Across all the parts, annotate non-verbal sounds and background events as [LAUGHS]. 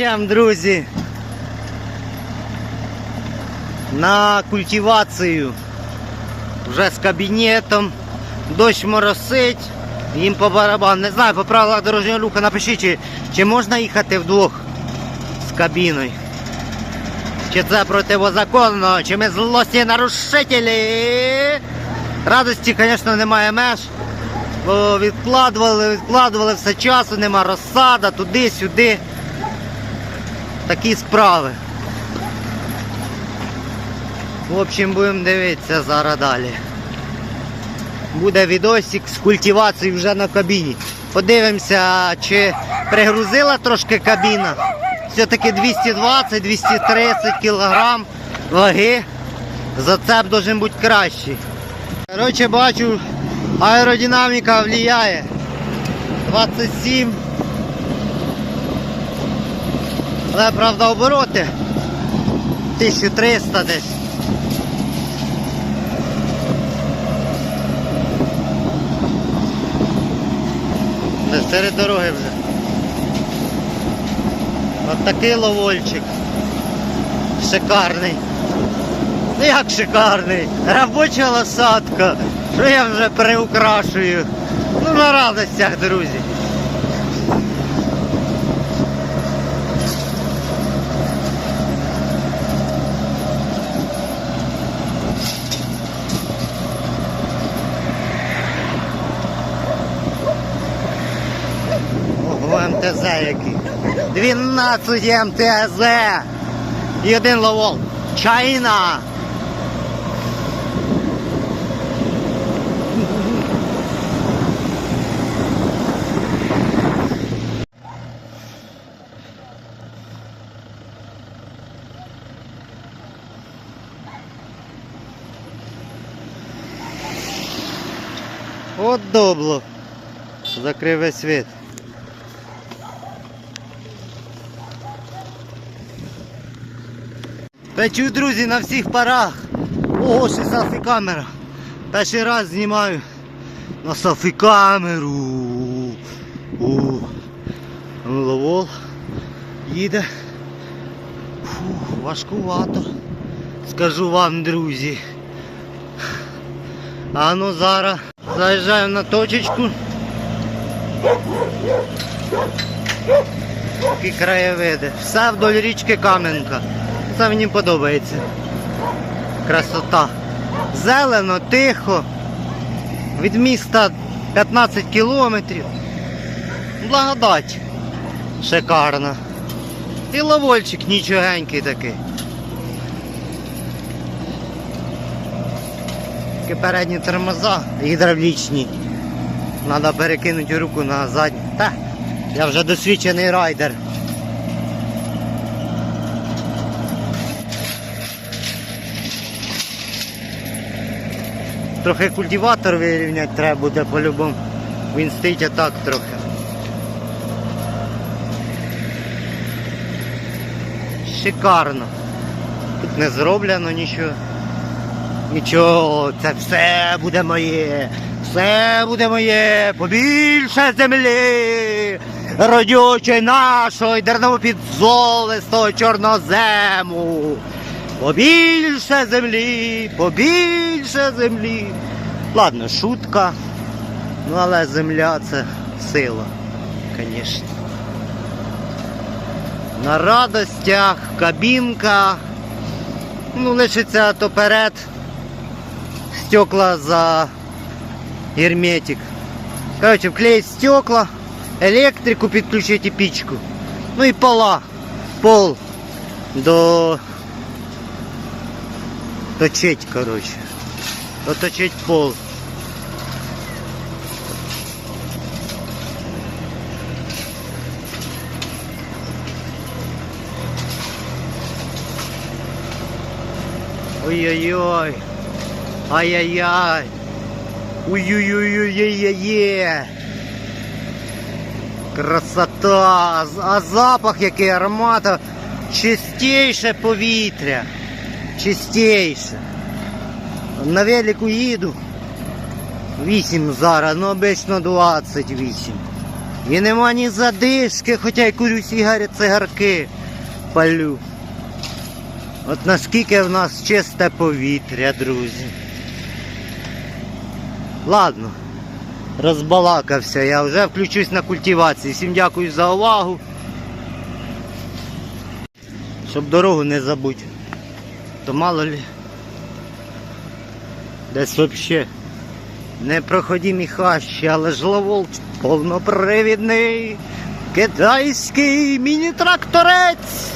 Чим, друзі? На культивацію. Вже з кабінетом. Дощ моросить. Їм по барабану. Не знаю, по правилах дорожнього руху напишіть, чи, чи можна їхати вдвох з кабіною. Чи це противозаконно, чи ми злості нарушителі. Радості, звісно, немає меж. Бо відкладували, відкладували все часу, нема розсада, туди-сюди. Такі справи. В общем, будемо дивитися зараз далі. Буде відосик з культивацією вже на кабіні. Подивимося, чи пригрузила трошки кабіна. Все-таки 220-230 кг ваги. Зацеп должен бути кращий. Коротше, бачу, аеродинаміка впливає. 27. Але правда обороти 1300 десь. Це серед дороги вже. От такий ловольчик. Шикарний. Ну як шикарний? Робоча лосатка. Що я вже приукрашую. Ну на радостях, друзі. Ого, МТЗ який. 12 МТЗ. Один ловол. Чайна. От добло. Закрив весь світ. Печу, друзі, на всіх парах. Ого, ще селфі камера. Перший раз знімаю на селфі камеру. О, ловол їде. Фух, важкувато. Скажу вам, друзі. А ну зараз заїжджаємо на точечку. Такі краєвиди. Все вдоль річки Кам'янка. Це мені подобається. Красота. Зелено, тихо. Від міста 15 кілометрів. Благодать. Шикарно. І ловольчик нічогенький такий. Такі передні тормоза гідравлічні. Треба перекинути руку на задню. Та, я вже досвідчений райдер. Трохи культиватор вирівняти треба буде по-любому. Він стоїть отак трохи. Шикарно. Тут не зроблено нічого. Нічого, це все буде моє. Все буде моє. Побільше землі. Родючої нашої дерновопідзолистого чорнозему. Побільше землі, побільше землі. Ладно, шутка. Ну але земля це сила, звісно. На радостях, кабінка. Ну, лишиться то перед. Стекла за герметик. Короче, вклеить стекла, електрику підключити і пічку. Ну і пола. Пол до точить, короче. Доточить пол. Ой-ой-ой. Ай-яй-яй. Ой-ой-ой-ой-ой-ой. Красота! А запах який аромата. Чистейше повітря. Чистейше. На велику їду. 8 зараз, ну обично 28. І нема ні задишки, хоча й курю сігарі цигарки палю. От наскільки в нас чисте повітря, друзі. Ладно, розбалакався, я вже включусь на культивації. Всім дякую за увагу. Щоб дорогу не забудь. То мало лі. Десь взагалі непроходимі хащі, але ж повнопривідний китайський міні-тракторець.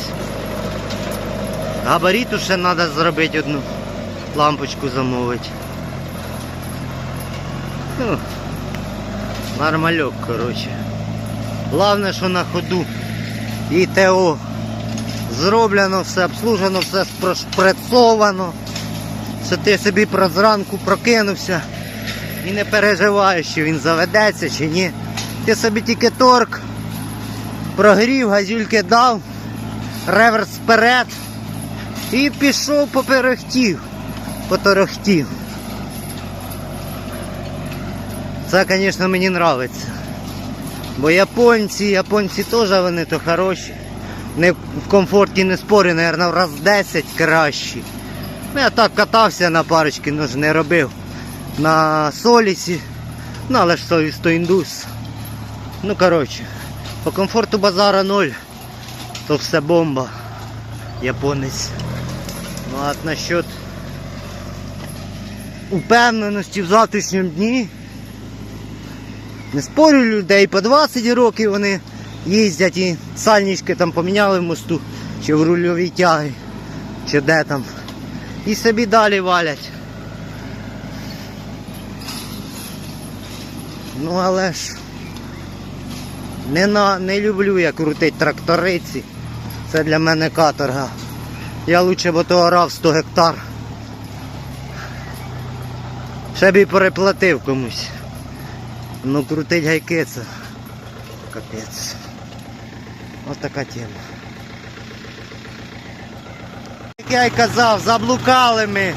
Габариту ще треба зробити одну лампочку замовити. Ну, нормальок, коротше. Главне, що на ходу і ТО зроблено, все обслужено, все прошпрецовано. Що ти собі про зранку прокинувся і не переживаєш, чи він заведеться чи ні. Ти собі тільки торк, прогрів, газюльки дав, реверс вперед і пішов поперехтів, поторохтів. Це, звісно, мені подобається. Бо японці, японці теж вони то хороші. Не в комфорті не спорю, в раз 10 кращі. Ну, я так катався на парочки, ну ж не робив. На солісі. Ну, але ж соліс то індус. Ну, коротше, по комфорту базара ноль. То все бомба. Японець. Ну, а насчет упевненості в завтрашньому дні. Не спорю людей, по 20 років вони їздять і сальнички там поміняли в мосту, чи в рульовій тяги, чи де там. І собі далі валять. Ну але ж не, на, не люблю я крутить тракториці. Це для мене каторга. Я лучше б то орав 100 гектар. Ще б і переплатив комусь. Ну крутить гайки це капець. Ось така тема. Як я й казав, заблукали ми.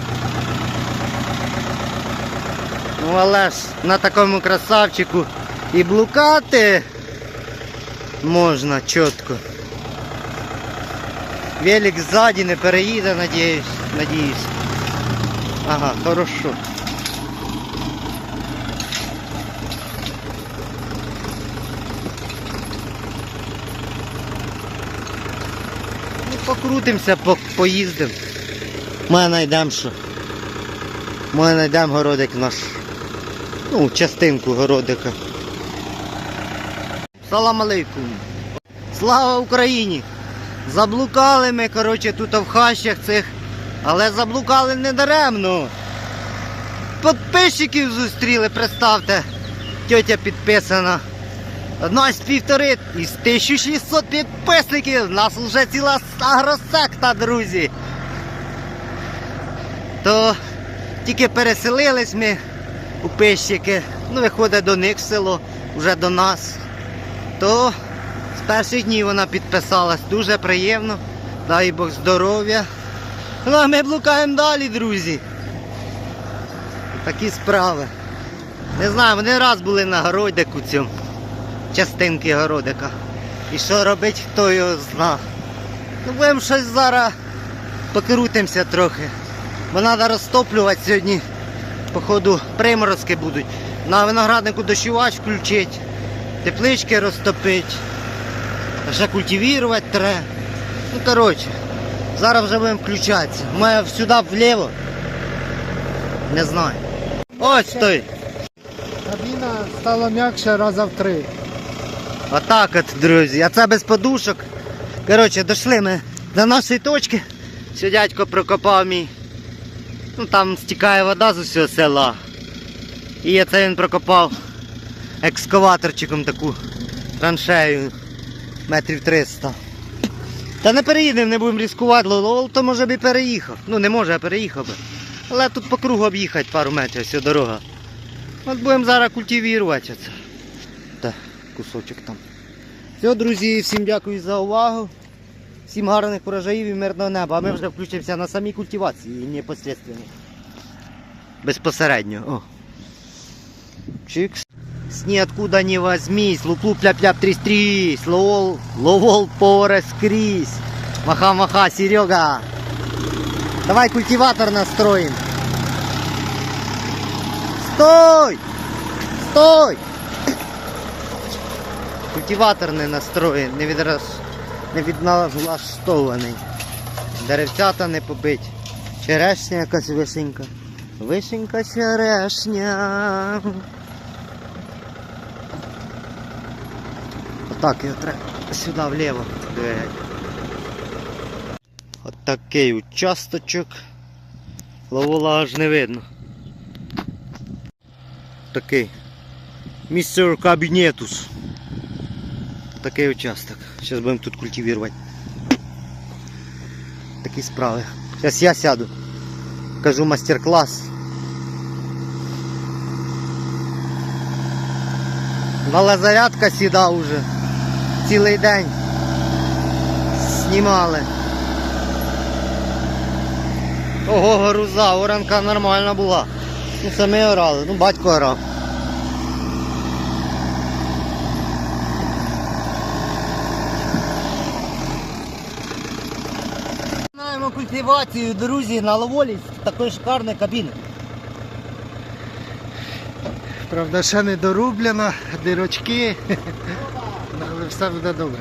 Ну але на такому красавчику і блукати можна чітко. Велик ззаді не переїде, надіюсь. надіюсь. Ага, хорошо. Покрутимося, по, поїздимо. Ми знайдемо що. Ми знайдемо городик наш. Ну, частинку городика. Салам алейкум. Слава Україні! Заблукали ми, коротше, тут в хащах цих, але заблукали не даремно. Подписчиків зустріли, представте. Тьотя підписана. Одна з півтори із 1600 підписників. У нас вже ціла агросекта, друзі. То тільки переселились ми у пищики. Ну, виходить до них в село, вже до нас. То з перших днів вона підписалась. Дуже приємно. Дай Бог здоров'я. Ну а ми блукаємо далі, друзі. Такі справи. Не знаю, вони раз були на городику цьому. Частинки городика. І що робить, хто його зна. Ну будемо щось зараз покрутимося трохи. Бо треба розтоплювати сьогодні. Походу приморозки будуть. На винограднику дощувач включити, теплички розтопити. Ще культивувати треба. Ну коротше, зараз вже будемо включатися. Ми сюди вліво. Не знаю. Ось той. Кабіна стала м'якша раза в три. Отак от, друзі. А це без подушок. Коротше, дійшли ми до нашої точки. Все дядько прокопав мій. Ну там стікає вода з усього села. І це він прокопав екскаваторчиком таку траншею метрів 300. Та не переїдемо, не будемо ризикувати, лол, може б і переїхав. Ну не може, а переїхав би. Але тут по кругу об'їхати пару метрів, все дорога. От будемо зараз культивувати це. Та, кусочок там. Все, друзі, всім дякую за увагу. Всім гарних урожаїв і мирного неба. А ми вже включимося на самій культивації непосредственно. Безпосередньо. О. Чикс. ниоткуда не возьмись. Луп-луп, ляп-ляп, трись-трись. Ловол, ловол, поре скрізь. Маха-маха, Серега. Давай культиватор настроим. Стой! Стой! Культиватор не настроєн, не відраз... не відналаштований. Деревцята не побить. Черешня якась вишенька. Вишенька черешня. Отак його треба сюди вліво двигати. От участочок. Ловола аж не видно. Такий. Містер кабінетус. Такий участок. Зараз будемо тут культивувати. Такі справи. Зараз я сяду. Кажу мастер-клас. Малозарядка сіда уже. Цілий день. Знімали. Ого, груза, оранка нормальна була. Ну самі орали, ну батько орав. Культивацію, друзі, на ловолі такої шикарної кабіни. Правда, ще не дорублено, дирочки. [LAUGHS] Але все буде добре.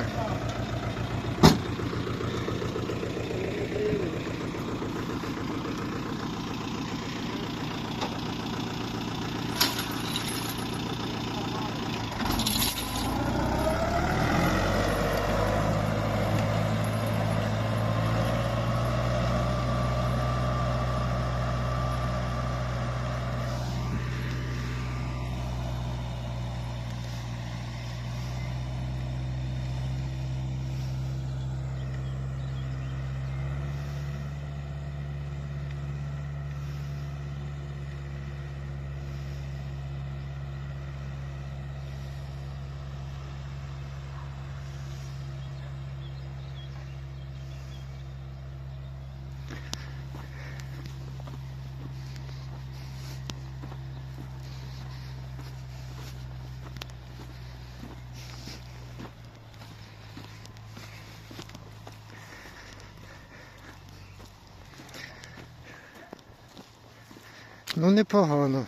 Ну непогано.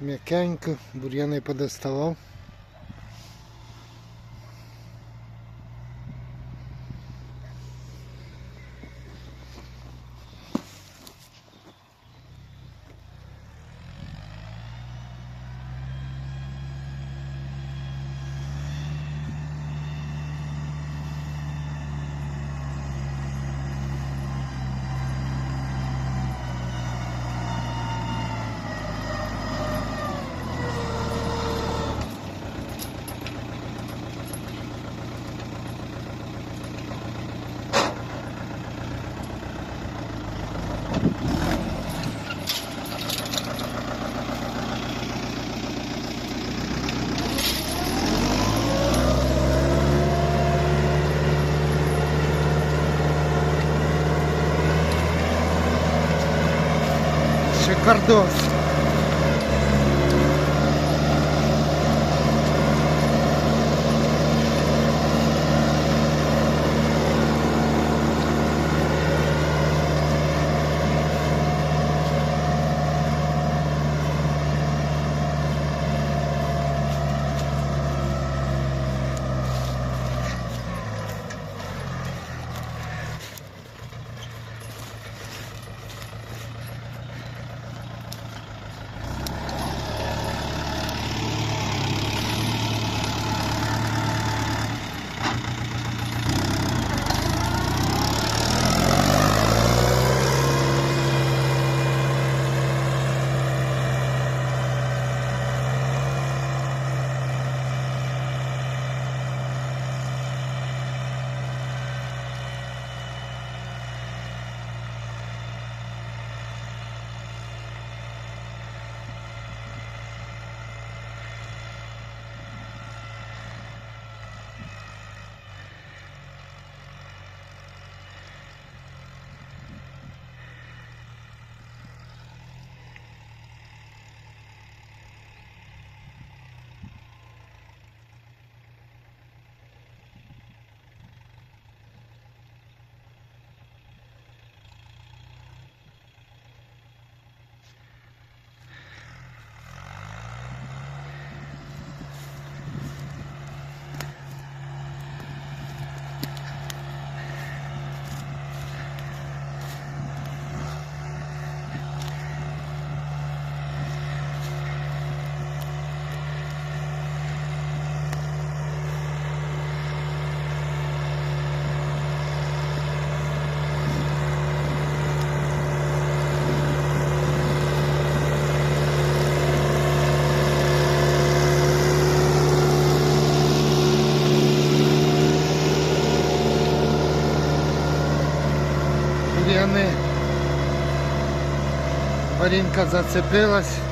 М'якенько, бур'яни подоставав. Part Маринка зацепилась.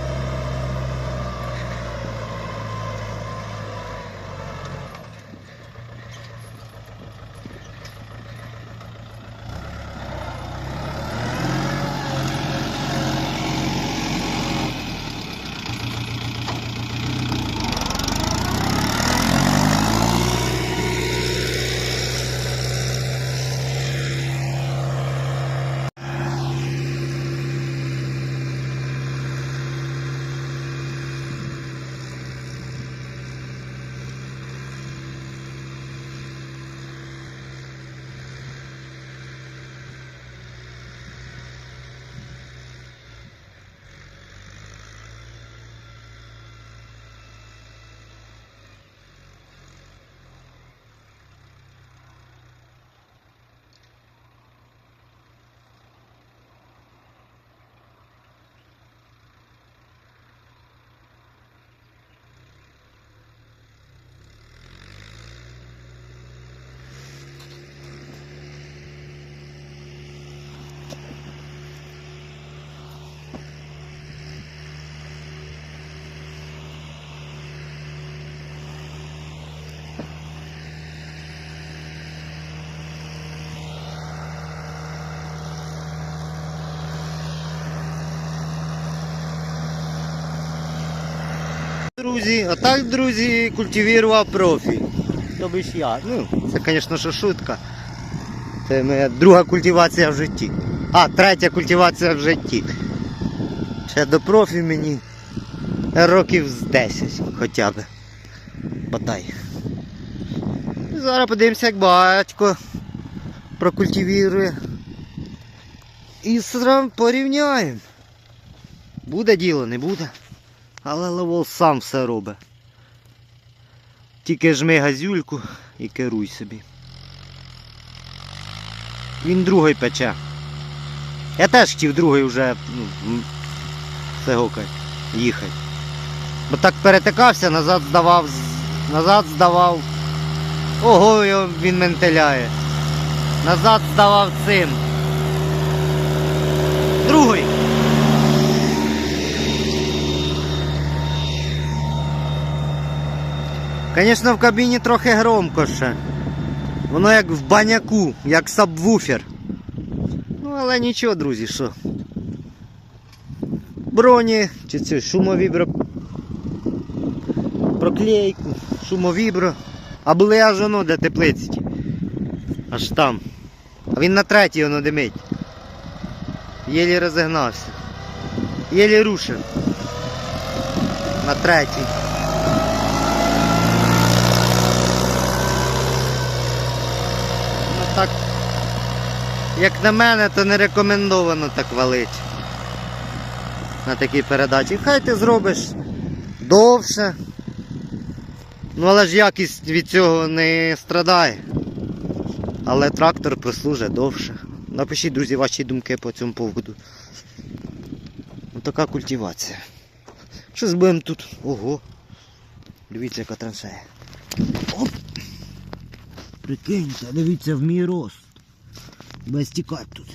Друзі, а так, друзі, культивував профі. Тобі ж я. Ну, це, звісно, що шутка. Це моя друга культивація в житті. А, третя культивація в житті. Ще до профі мені років з 10 хоча б. Бодай. Зараз подивимося, як батько прокультивірує. І порівняємо. Буде діло, не буде. Але левол сам все робить. Тільки жми газюльку і керуй собі. Він другий пече. Я теж хотів другий вже ну, м, це їхати. Бо так перетикався, назад здавав, назад здавав. Ого, він ментеляє. Назад здавав цим. Другий. Звісно, в кабіні трохи громко ще. Воно як в баняку, як сабвуфер. Ну, але нічого, друзі, що. Броні, чи це шумовібро. Проклейку, шумовібро. А були аж воно для теплиці. Аж там. А він на третій воно димить. Єлі розігнався. Єлі рушив. На третій. Як на мене, то не рекомендовано так валити. На такій передачі. Хай ти зробиш довше. Ну але ж якість від цього не страдає. Але трактор прослужить довше. Напишіть, друзі, ваші думки по цьому поводу. Ну така культивація. Щось будемо тут. Ого. Дивіться, яка траншея. Оп! Прикиньте, дивіться в мій рост. Без тікать тут.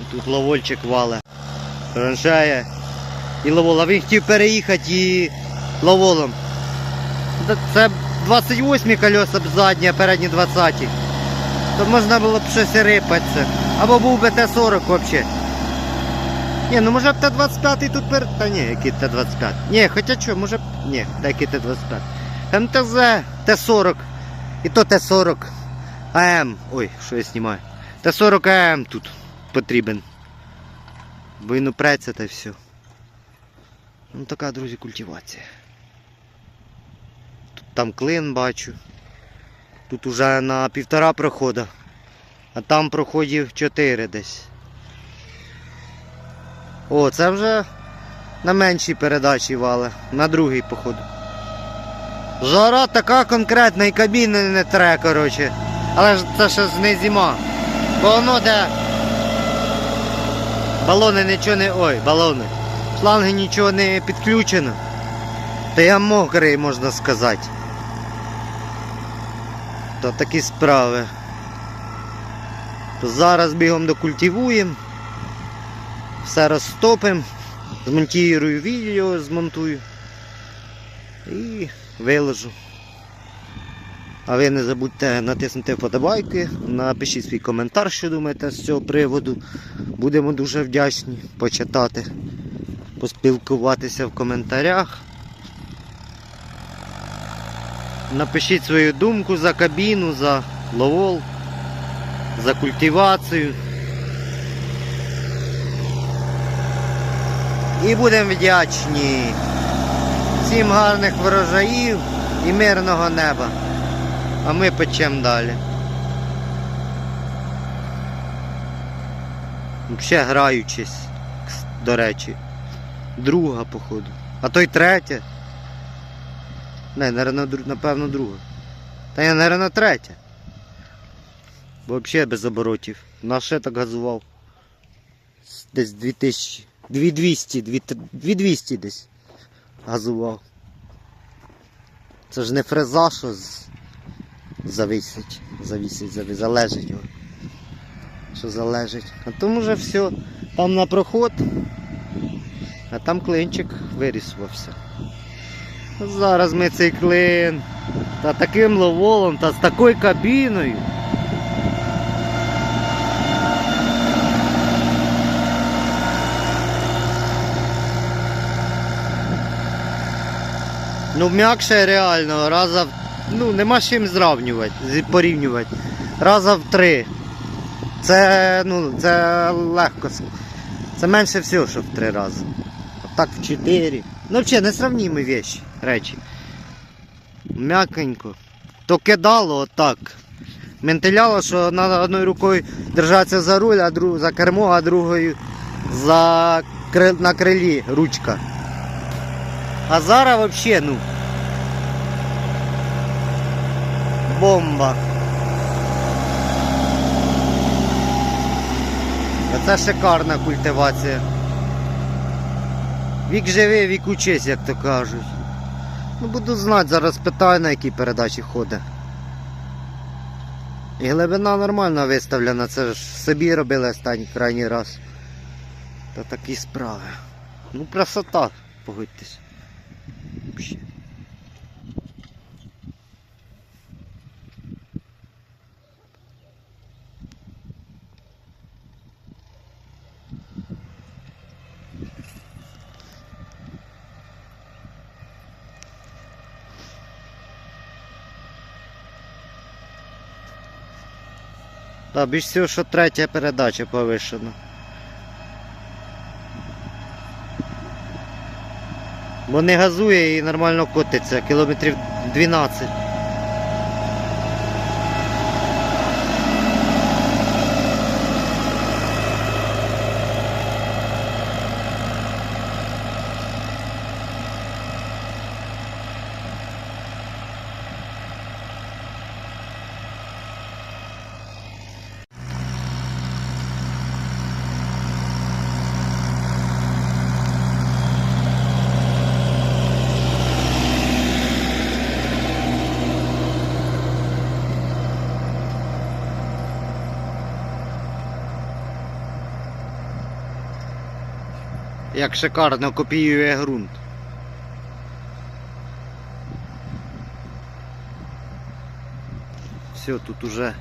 І Тут ловольчик вале. Траншея. І ловол. А він хотів переїхати і ловолом. Це 28 колеса б задні, а передні 20. То можна було б щось рипатися. Або був би Т-40 взагалі. Ні, ну може б Т-25 тут перед... Та ні, який Т-25. Ні, хоча що, може б... Ні, який Т-25. МТЗ, Т-40. І то Т-40 АМ. Ой, що я знімаю. Т-40 АМ тут потрібен. Бо він упреться та все. Ну така, друзі, культивація. Тут там клин бачу. Тут уже на півтора прохода. А там проходів 4 десь. О, це вже на меншій передачі вали, на другий походу. Жара така конкретна і кабіни не тре, коротше. Але ж це ще не зима. Бо воно де. Балони нічого не. Ой, балони. Шланги нічого не підключено. Та я мокрий, можна сказати. То такі справи. То зараз бігом докультивуємо. Все розтопимо, змонтую відео, змонтую і виложу. А ви не забудьте натиснути вподобайки, напишіть свій коментар, що думаєте з цього приводу. Будемо дуже вдячні почитати, поспілкуватися в коментарях. Напишіть свою думку за кабіну, за ловол, за культивацію. І будемо вдячні. Всім гарних врожаїв і мирного неба. А ми печемо далі. Ще граючись, до речі. Друга, походу. А то й третя. Не, напевно, друга. Та я, наверно, третя. Бо взагалі без оборотів. На ще так газував. Десь 2000. 2200, 2200 десь газував. Це ж не фреза, що з... зависить. Зависить, зависить, залежить. Що залежить. А тому вже все. Там на проход, а там клинчик вирісувався. Зараз ми цей клин. Та таким ловолом, та з такою кабіною. Ну, м'якше реально, раза в... Ну, нема з чим зрівнювати, порівнювати. Раза в три. Це, ну, це легко. Це менше всього, що в три рази. А так в чотири. Ну, взагалі, несравнімі вещі, речі. М'якенько. То кидало отак. Ментиляло, що треба одною рукою держатися за руль, а друг, за кермо, а другою за на крилі ручка. А зараз взагалі, ну. Бомба. Це шикарна культивація. Вік живий, вік учись, як то кажуть. Ну буду знати, зараз питаю, на якій передачі ходить. І глибина нормально виставлена, це ж собі робили останній крайній раз. Та такі справи. Ну красота, погодьтесь. Та більш всього, що третя передача повишена. Бо не газує і нормально котиться, кілометрів 12. Як шикарно копіює ґрунт. Все, тут уже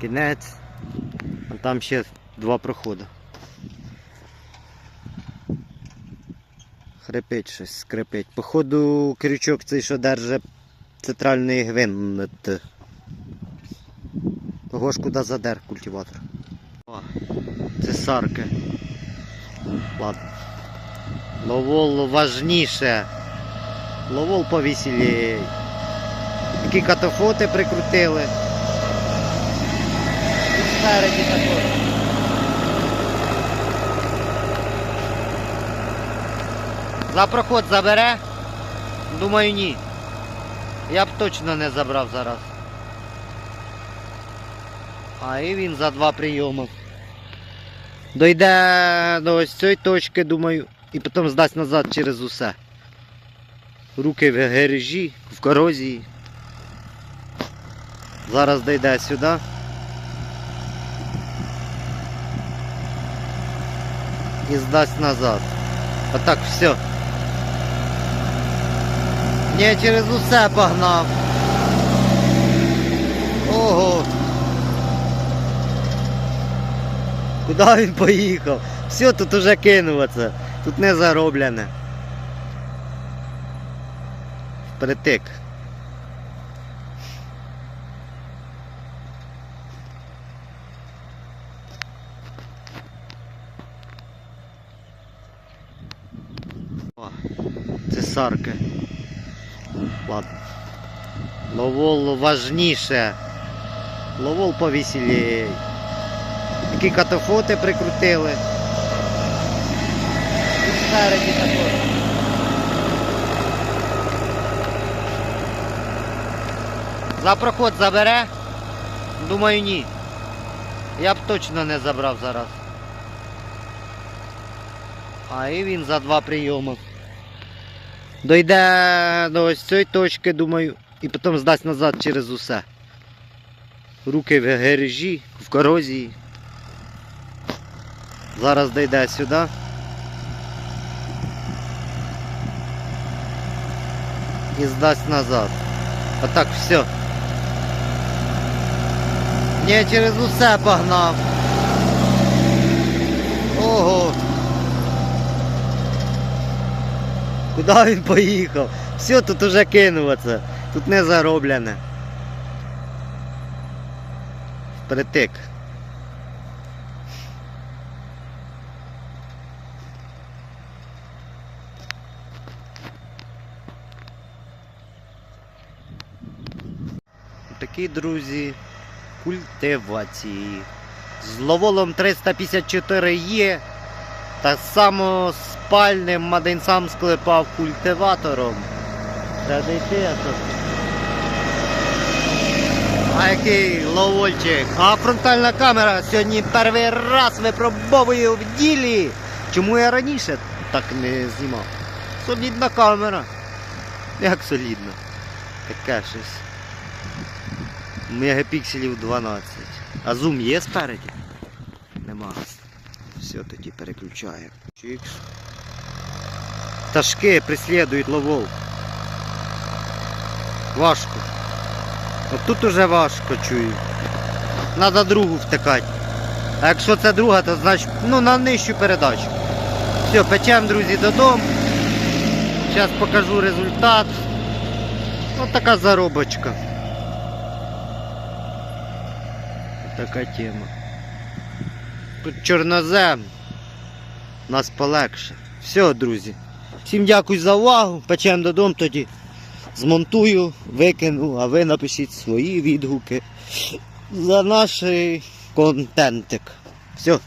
кінець, а там ще два проходи. Хрипить щось, скрипить. Походу крючок цей, що держить центральний гвинт. Того ж куди задер культиватор. О, це сарки. Ладно. Ловол важніше. Ловол повеселей. Такі катафоти прикрутили. І спереді також. За проход забере? Думаю, ні. Я б точно не забрав зараз. А і він за два прийоми. Дойде до ось цієї точки, думаю, і потім здасть назад через усе. Руки в гаражі, в корозії. Зараз дойде сюди. і здасть назад. А так все. Не через усе погнав. Ого. Куди він поїхав? Все, тут уже кинув оце. Тут не зароблене. Впритик. О, цесарки. Ладно. Ловол важніше. Ловол повеселей. Які катафоти прикрутили. Спереді також. За проход забере? Думаю, ні. Я б точно не забрав зараз. А і він за два прийоми. Дойде до ось цієї точки, думаю, і потім здасть назад через усе. Руки в гережі, в корозії. Зараз дойде сюди. І здасть назад. А так все. Не через усе погнав. Ого. Куди він поїхав? Все, тут уже кинув оце. Тут не зароблене. Впритик. Такі друзі культивації. З ловолом 354 є. Так само спальним Мадин склепав культиватором. Треба дійти, а то. А який ловольчик. А фронтальна камера сьогодні перший раз випробовую в ділі. Чому я раніше так не знімав? Солідна камера. Як солідна? Таке щось. Мегапікселів 12. А зум є спереді? Нема. Все, тоді переключаємо. Чикс. Пташки преслідують ловол. Важко. От тут уже важко чую. Надо другу втикати. А якщо це друга, то значить ну, на нижчу передачу. Все, печемо, друзі, додому. Зараз покажу результат. Ось така заробочка. Така тема. Тут чорнозем. Нас полегше. Все, друзі. Всім дякую за увагу. Печемо додому тоді. Змонтую, викину, а ви напишіть свої відгуки за наш контентик. Все.